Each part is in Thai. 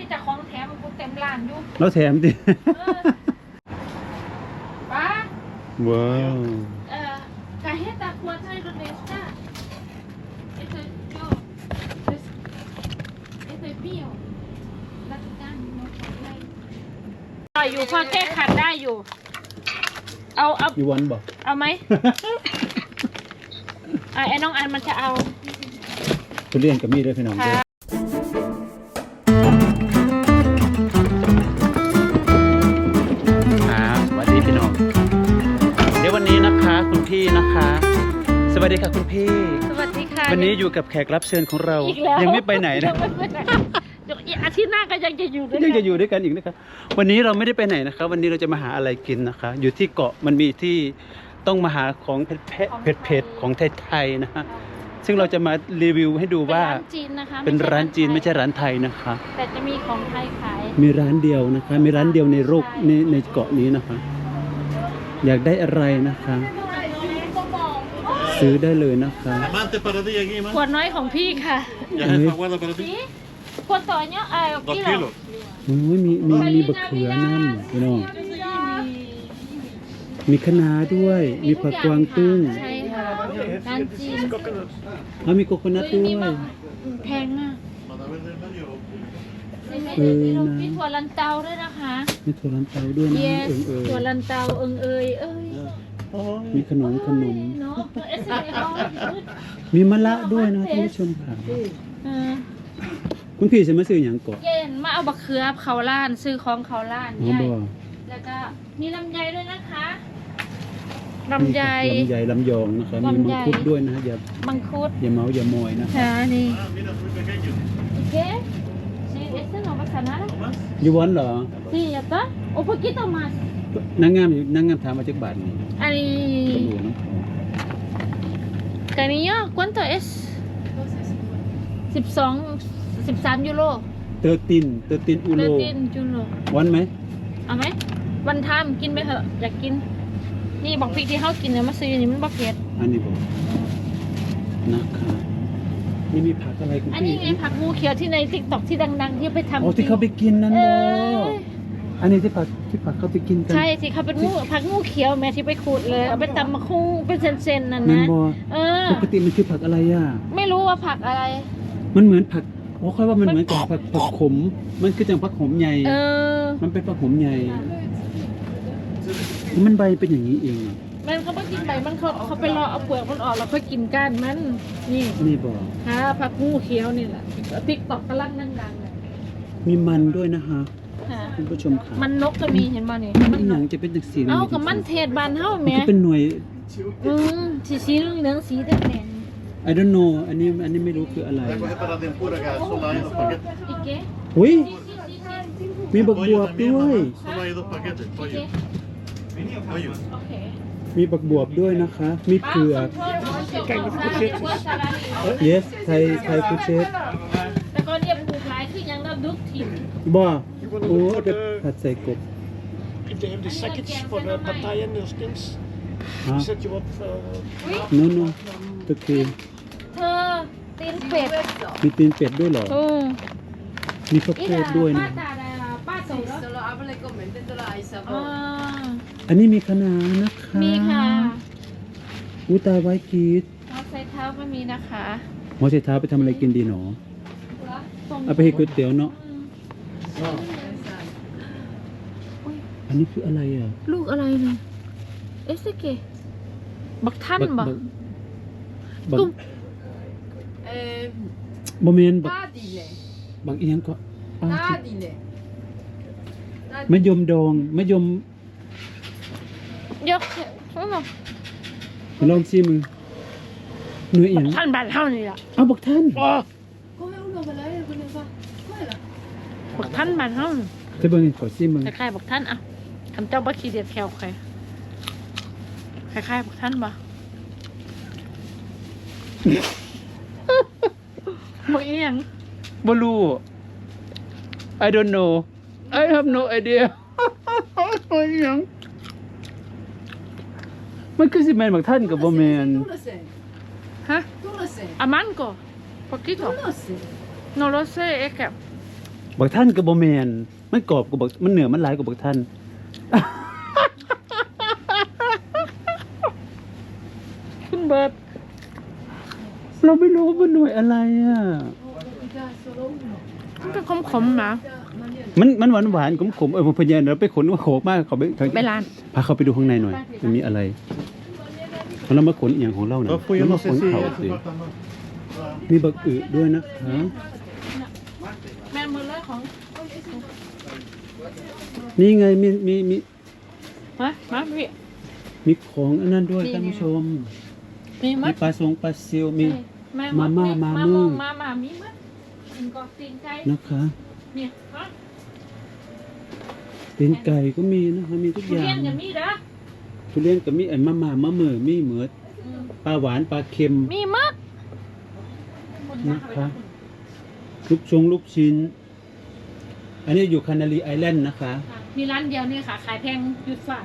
มีแต่ของแถมกูเต็มร้านอยู่แล้วแถมดิเออป้าว้าว eh, cajeta cuatro de esta. Esto es yo. Es- Esto es mío. La tucán, no hay. ต่ออยู่พอแก้ขัดได้อยู่ เอาเอาอีวันบอกเอาไหมอะไอ้น้องอันมันจะเอาทุเรียนกับมีด้วยพี่น้องค่ะเด้อ ดีค่ะคุณพี่ สวัสดีค่ะวันนี้อยู่กับแขกรับเชิญของเรา อีกแล้วยังไม่ไปไหนนะ ยังไม่ไปไหนเดี๋ยวอีกอาทิตย์หน้าก็ยังจะอยู่ด้วยยังกัจะอยู่ด้วยกันอีกนะคะวันนี้เราไม่ได้ไปไหนนะคะ วันนี้เราจะมาหาอะไรกินนะคะ อยู่ที่เกาะมันมีที่ต้องมาหาของเผ็ดๆเผ็ดๆของไทยๆนะคะซึ่งเราจะมารีวิวให้ดูว่า เป็นร้านจีนนะคะเป็นร้านจีนไม่ไใช่ร้านไทยนะคะ แต่จะมีของไทยขาย มีร้านเดียวนะคะ มีร้านเดียวในโลกในในเกาะนี้นะคะ อยากได้อะไรนะคะ ซื้อได้เลยนะคะ Amante para ti aquí, ขว man. ดน้อยของพี่ค่ะ Ya Ahí. está guarda para สี ti. ขวดต่อเนี้ยเออ Dos กิโล kilos. โอ้ยมีมีมีบะเขือนั่นพี่น้อง มีคะน้าด้วย มีผักกวางตุ้งใช่ค่ะร้านจีนแล้วมีโกโกนัทเฮ้ยด้มีวมะยแพงมาก Para ver del medio. เออนะ มีถั่วลันเตาด้วยนะคะ มีถั่วลันเตาด้วยนะ yes เอิงเอิถั่วงลันเตาเอิงเอยเอ้ย มีขนมขนมเนาะเอสเอ็มมีมะละด้วยนะท่านผู้ชมค่ะเออคุณพี่จะมาซื้ออย่างเกาะเย็นมาเอาบักเขือเขาล้าน ซื้อของเขาล้านอ๋อใหญ่บ่แล้วก็มีลำไยด้วยนะคะลำไยลำไยลำยองนะคะมีลำมัไยงคุดด้วยนะอย่ามังคุดอย่าเมาอย่ามอยนะค่ะนี่ Ah, mira, muy pequeño. ¿Y qué? Sí, este no pasa nada. ¿Más? ยูวอนเหรอ Sí, ya está. Un poquito más. นางงามอยู่นางงามถามมาจากบาทนี่ Ay, กระดูกน้ำหอม cariño, ¿cuánto es? 12 13ยูโรเตอร์ตินเตอร์ตินอูโร13ยูโรวันไหมเอาไหมวันทามกินไปเถอะอยากกิน นี่บอกพริกที่เขากินเนี่ยมาซื้อนี่มันบอกเผ็ดอันนี้บอกนะคะนี่มีผักอะไรคุณอันพี่นี้ไงผักงูเขียวที่ในติ๊กต็อกที่ดัง ๆ ที่ไปทำอ๋อที่เขาไปกินนั่นเอเนาอะ อันนี้ที่ผักที่ผักเขาไปกินกัน ใช่ที่เขาเป็นงูผักงูเขียวแม่ที่ไปขูดเลยเอาไปตำมะคุ้งเป็นเซนๆนั่นแม่นนะบอเออ ปกติมันคือผักอะไรอะ ไม่รู้ว่าผักอะไร มันเหมือนผักโอ้ค่อยว่ามันเหมือนกับผักผักขม มันคือจังผักขมใหญ่ เออ มันเป็นผักขมใหญ่ มันใบเป็นอย่างนี้เองอะมันเขาไม่กินใบมันเขาเขาไปรอเอาเปลือกมันออกแล้วค่อยกินก้านมัน นี่นี่บอกค่ะผักงูเขียวนี่แหละติ๊กต็อกกำลังดังๆเลยมีมันด้วยนะคะ ค่ะคุณผู้ชมค่ะมันนกก็มีเห็นบ่นี่มันมันอีหนยังกจะเป็นจากสีเอ้ากับมันเทศบานเฮามันแหม่คือเป็นหน่วยอืมสีสีเหลืองๆสีแดง I don't know อันนี้อันนี้ไม่รู้คืออะไร La coge para tempura acá. Solo hay dos paquetes. ๆอีกเก๋อุ้ย sí sí sí sí มีบักบ Pollo วบ también, ด้วย mamá. Solo hay dos paquetes. อีก Pollo. เก๋ Pollo. โอเคมีบักบวบด้วยนะคะ มีเผือกไก่กับกุเชต yes ไทยไทยฟูเชสแต่ก็เรียกปลูกหลายคือยังเราดุกถิ่นบ่ โอ้เอาไปผัดใส่กบ If they have the sackets for the Pattaya and those things, ฮะ set you up for โน่นโน่โอเคเธอตีนเป็ดมีตีนเป็ดด้วยเหรอ อือมีข้าวโพดด้วยนะ ป้าตาดาป้าโสด Solo habla con mente de la อ่า Isabel. อันนี้มีคะน้านะคะมีค่ะอู้ตายไว้กรีดมอไซค์เท้าก็มีนะคะหัวใช้เท้าไปทำอะไรกินดีหนอ เอาไปให้ก๋วยเตี๋ยวเนาะ อันนี้คืออะไรอะลูกอะไรเนี่ยเอสเกบักท่านบักบักตุ้ม Eh, บะเมนบัก Nadile. บักเอียงก็อ้าว Nadile. มะยมดองมะยมยกอืมลองชิมมึงเนื้อเอียงท่านบ้านเท่านี่ล่ะเอาบักท่าน Come uno per lei, come fa? Quella. บักท่านบ้านเท่าจะเบิ่งขอชิมมึงคล้ายๆบักท่านอะ คำเจ้าบักขี้เดียดแควใครคล้ายๆบักท่านบ่บักเอียงบ่รู้ I don't know I have no idea เอียงมันคือสิแมนบักท่านกับบ่แมน Tu lo sai. ฮะ Tu lo sai. อามันก็ poquito Tu lo sai. no lo sé es que บักท่านกับบ่แมนมันกรอบกับบักมันเหนือมันหลายกับบักท่าน คุณเบิร์ดเราไม่รู้ว่ามันหน่วยอะไรอะ Kita solo uno. มันก็ขมๆนะ มันมันหวานหวานขมขมๆเออผมพยายามเราไปขนว่าโขกมากเขาไปทางไปร้าน พาเขาไปดูข้างในหน่อย มันมีอะไรเรามาขนอหย่างของเราหน่อย Då får jag เรามา nog ข se น se เขา jag สิ ska prata med. มีบักอึด้วยนะคะ แม่นหมดเลยของ นี่ไงมีมีมีฮะมาพี่ มีของอันนั้นด้วยนี่ท่านผู้ชม มีมัมีดปลาสงปลาซิวมีแม่มาม่ามามามึม่งมาม่ามีมัดกินกอกตีนไก่นะคะเนี่ยฮะตีนไก่ก็มีนะคะมีทุกทุอย่าเรียงนก็มีเด้อทุเรียนก็มีไอ้มะม่ามะเหมือมีเหมือดอืมปลาหวานปลาเค็ม มีมัดนะคะ ลูกชงลูกชิ้น อันนี้อยู่คานารีไอแลนด์นะคะ ค่ะ มีร้านเดียวเนี่ยค่ะ ขายแพงหยุดฝ่า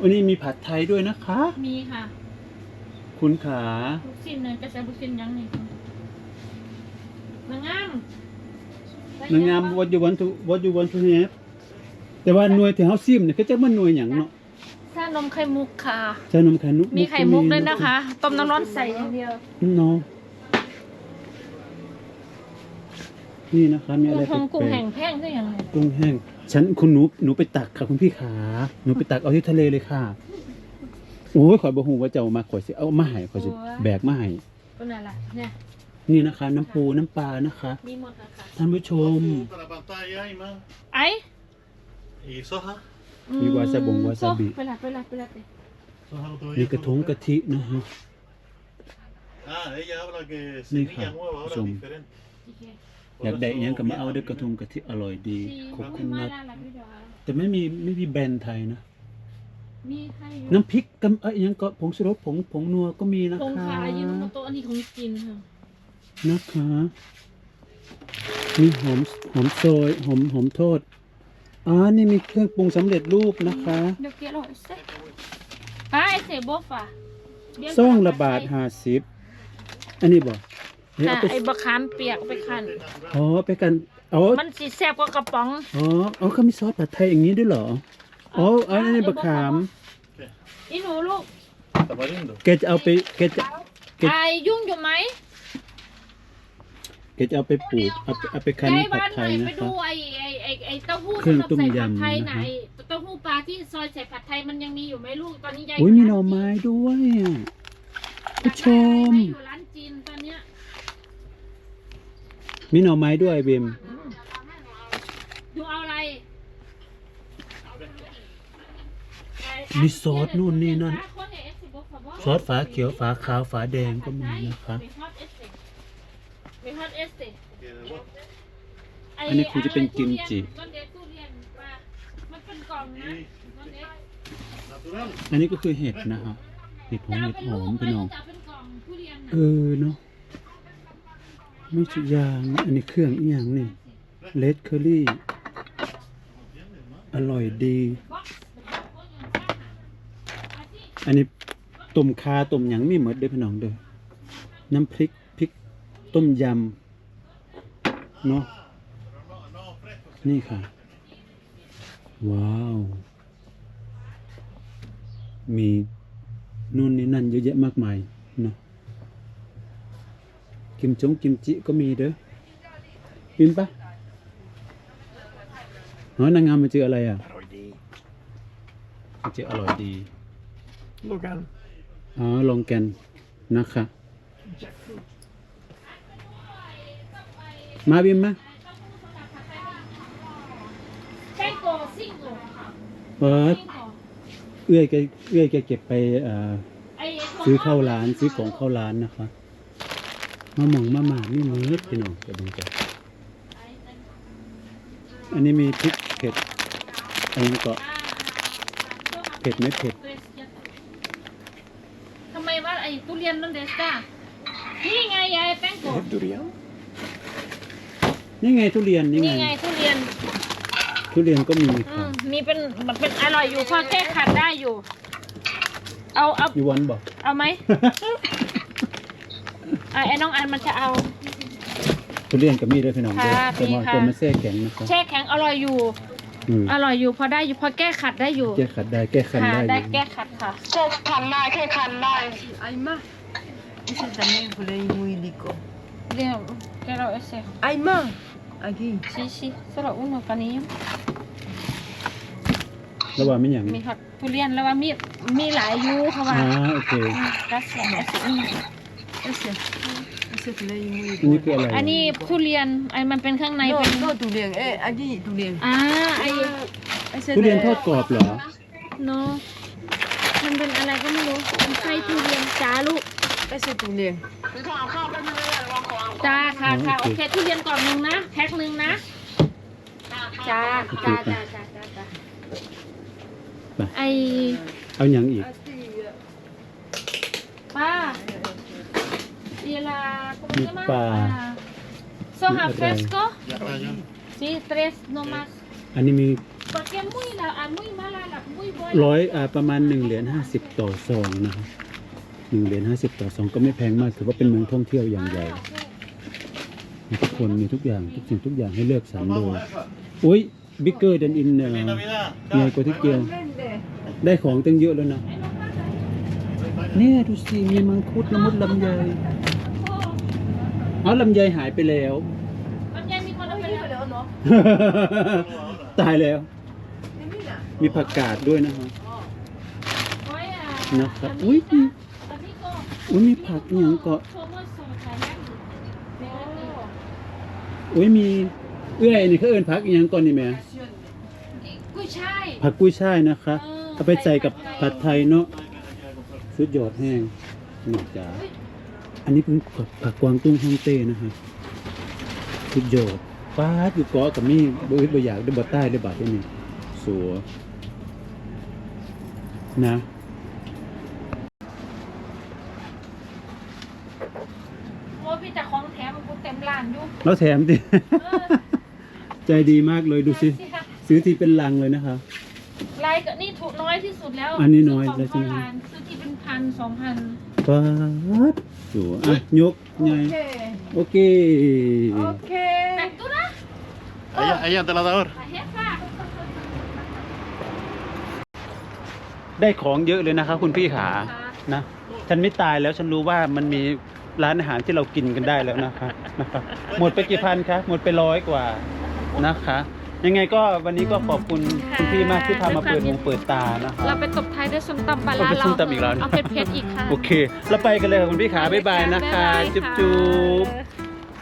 วันนี้มีผัดไทยด้วยนะคะ มีค่ะคุณขา ลูกชิ้นเนี่ยกระแสลูกชิ้นยังนี่นางงาม นางงาม what you want to what you want to have แต่ว่าหน่วยที่เฮาซิมเนี่ยก็จะมันหน่วยหยังเนาะชานมไข่มุกค่ะ ชานมไข่มุกมีไข่มุกด้วยนะคะ ต้มน้ำร้อนใส่อย่างเดียวเนาะนี่นะคะมีกุ้อะงไรหงกุ้งแปลแห้กงแพงก็อย่างไรๆกุ้งแห้ง ฉันคุณหนูหนูไปตักค่ะคุณพี่ขาหนูไปตักเอาที่ทะเลเลยค่ะ โอ้ยข่อยบ่ฮู้ว่าจะเอามาข่อยสิเอามาให้ข่อยสิแบกมาให้ก็นั่นแหละเนี่ยนี่นะคะ น้ำปูน้ำปลานะคะ มีหมดอะค่ะท่านผู้ชม På la pantalla ahí, man. ไอ้ I soja. มีวาซาบงวาซาบิไปละไปละไปละไป Soja lo tuve มี yo กระทง con กะทินะฮะ Ah, ella habla que Ni semilla ja, nueva ahora som. diferente. โอเคอยากได้อิหยังก็มาเอาเด้อกระทงกะทิอร่อยดีสี่ขอบคุคุณณมานะได้ละพี่ดาวแต่ไม่มีไม่มีแบรนด์ไทยนะ มีใครอยู่น้ำพริกกับเอ้ยอิหยังก็ผงชูรสผงผงนัวก็มีนะคงคะขายยูโนโมโตะอันนี้ของกินค่ะนะคะมีหอมหอมซอยหอมหอมโทษอ่านี่มีเครื่องปรุงสำเร็จรูปนะคะ เดี๋ยวเกลี่ยเซ่ไปเสบอฟ่ะซ่องละบาทห้าสิบ อันนี้บอก เฮ้ยอะเอาไปไอ้บะขามเปียกเอาไปคั่นอ๋อไปกันเอามันสีแซ่บกว่ากระป๋อง อ๋ออ๋อเขามีซอสผัดไทยอย่างนี้ด้วยเหรออ๋ออันนี้บะขามอีหนูลูก Tamarindo. แกจะเอาไปแกจะ เก็บ ไอยุ่งอยู่ไหมแกจะเอาไปปลูกเอาไปเอาไปคั้นใกล้ผัดบ้านไทหน่อยยนะไปคดูรับไอ้ไอ้ไอ้ไอ้เต้าหู้เครื่องสำหรับใส่ต้มยำผัดไทยนะนะครับไอ้เต้าหู้ปลาที่ซอยใส่ผัดไทยมันยังมีอยู่ไหมลูกตอนนี้ยายอุ้ยมีหน่อร้าไม้ด้วยอะจีนผู้ชมอยากได้อะไรไหอยู่ร้านจีนตอนเนี้ย มีหน่อไม้ด้วยเบมหนูเอาอะไรมีซอสนู่นนี่นั่นคนเอสสิบอกเขาบอกซอสฝาเขียวฝาขาวฝาแดงก็มีนะคะมีฮอตเอสสิมีฮอตเอสสิ Tiene vos. อันนี้คงจะเป็นกิมจิต้นเด็ดทุเรียนปลามันเป็นกล่องนะต้นเด็ด Natural. อันนี้ก็คือเห็ดนะครับเห็ดหอมจะเอาเห็ดเป็นหลูอกมไหมพี่น้องจะเอาเป็นกล่องทุเรียนเอน่ะอเนาะไม่ใช่ยางอันนี้เครื่องอีหยังนี่เลดเคอรี่ อร่อยดี อันนี้ต้มคาต้มหยังมีหมดเด้อพี่น้องเด้อน้ำพริกพริกต้มยำ เนาะนี่ค่ะ ว้าว มีนู่นนี่นั่นเยอะแยะมากมายเนาะ กิมจงกิมจิก็มีเด้อกินปะอ๋อนางงามมันเจออะไรอะ Parodi. มันเจออร่อยดี Logan. อ๋อลองกันนะคะ Jackfruit. มาบิมมาแป้งโกซิ่งโกเปิดซิ่งโกเอื้อยแกเอื้อยแกเก็บไปเอ่อไอ้ซื้อเข้าร้านซื้อของเข้าร้านนะคะ มะม่วงมะหมากนี่มืดพี่น้องจะดูกันอันนี้มีพริกเผ็ดอันนี้ก็เผ็ดไหมเผ็ดทำไมว่าไอ้ทุเรียนนั่นเดสก้านี่ไงยายแป้งโก Är det durian? นี่ไงทุเรียนนี่นี่ไงไงทุเรียน ทุเรียนก็มีอืค่ะมมีเป็นมันเป็นอร่อยอยู่พอแค่ขัดได้อยู่ เอาเอาอยู่วันบอกเอาไหม ไอ้ไอ้น้องอันมันจะเอา ทุเรียนกับมีด้วยพี่น้องเด้อค่ะแต่ว่ามีค่ะ ตัวมันแทรกแข็งนะครับแช่แข็งอร่อยอยู่ อืมอร่อยอยู่พอได้อยู่พอแก้ขัดได้อยู่แก้ขัดได้แก้คันค่ะได้อได้ยู่แก้ขัดค่ะ Aima. Ese también fue muy rico. เดี๋ยวแกเราเอเซ่ Aima. Aquí. ชิชิสระอุ่นกันนี้ระหว่างไม่อย่างมีผักทุเรียนแล้วว่ามีมีหลายอยูเขาว่าอ่าโอเค รัสเซียเอเซ่อื ม Ese. Ese fue muy อันนี้ bueno. คืออะไรอันนี้ทุเรียนไอ้มันเป็นข้างใน No, เป็น no, tu bien. Eh, aquí, tu bien. อ่าไอ้ Ese ทุเรียน de- ทอดกรอบเหรอ เนาะมันเป็นอะไรก็ไม่รู้เป็นไส้ทุเรียนจ้าลูก Ese tu bien. จ้าค่ะค่ะโอโอเค เคทุเรียนกล่องหนึ่งนะแพ็คหนึ่งนะจ้าจ้าจ้าจ้าจ้าจ้าไป ไอเอาอย่างอีกป้า เวลามีปลา soja Mi fresco Ya está, ya. sí tres nomás อันนี้มี porque muy la ah, muy mala la muy buena ร้อยอ่าประมาณหนึ่งเหรียญห้าสิบต่อซองนะครับหนึ่งเหรียญห้าสิบต่อซองก็ไม่แพงมากถือว่าเป็นเมืองท่องเที่ยวอย่างใหญ่ Ah, ok. มีทุกคนมีทุกอย่างทุกสิ่งทุกอย่างให้เลือกสรร Nos ดู vamos, jefa. อุ้ยบิ๊กเกอร์ดันอินเนอ Feliz ร์ Navidad. ใหญ่กว่าที่เกียว ได้ของตั้งเยอะแล้วนะ เนี่ย ดูสิ มีมังคุดละมุดลำไย เอาลำไยหายไปแล้ว มันยังมีคนเอาไปแล้วตายแล้วมีผักกาดด้วยนะครับโอ้ยอะนะครับอันอุ๊ยนี้อันนี้ก็อุ้ยมีผักอหย่างเกาะโชว์เมื่อส่งขายแม่เดี๋ยวนี้อุ้ยมีเอื้อยนี่เขาเอินผักอหย่างก่อนนี่แม่กุ้ยช่ายผักกุ้ยช่ายนะคะเออเอาไปใส่กับผัดไทยเนาะสุดยอดแห้งนี่จ้า อันนี้เป็นผักผักกวางตุ้งฮ่องเต้นะคะสุดยอดป้าดอยู่เกาะกับมีบ่อึดบ่อยากได้บ่ใต้ได้บาดได้นี่สัวนะโอ้พี่จะของแถมกูเต็มร้านอยู่แล้วแถมดิ เออใจดีมากเลยดูสิ ซื้อทีเป็นลังเลยนะคะ ลายก็นี่ถูกน้อยที่สุดแล้วอันนี้น้อยซื้แล้วใช่ขไหมงเข้าร้านซื้อที่เป็นพันสองพัน ป้าดสัวอะยกไง Okay. โอเค Okay. แต่งตัวนะ Allá, allá ante la ahora. แต่เฮ็ดค่ะได้ของเยอะเลยนะคะคุณพี่ขานะ ฉันไม่ตายแล้วฉันรู้ว่ามันมีร้านอาหารที่เรากินกันได้แล้วนะคะนะคะหมดไปกี่พันคะ หมดไปร้อยกว่านะคะ ยังไงก็วันนี้ก็ขอบคุณคุณพี่มากที่พามาเปิดหูเปิดตานะคะเราไปตบท้ายด้วยส้มตำปลาเอาร้าไปเราส้มตำอีกแล้วเอาเผ็ดๆอีกค่ะ โอเค แล้วไปกันเลยค่ะคุณพี่ขาบ๊ายบายนะคะ บ๊ายบายจุ๊บค่ะ จุ๊บ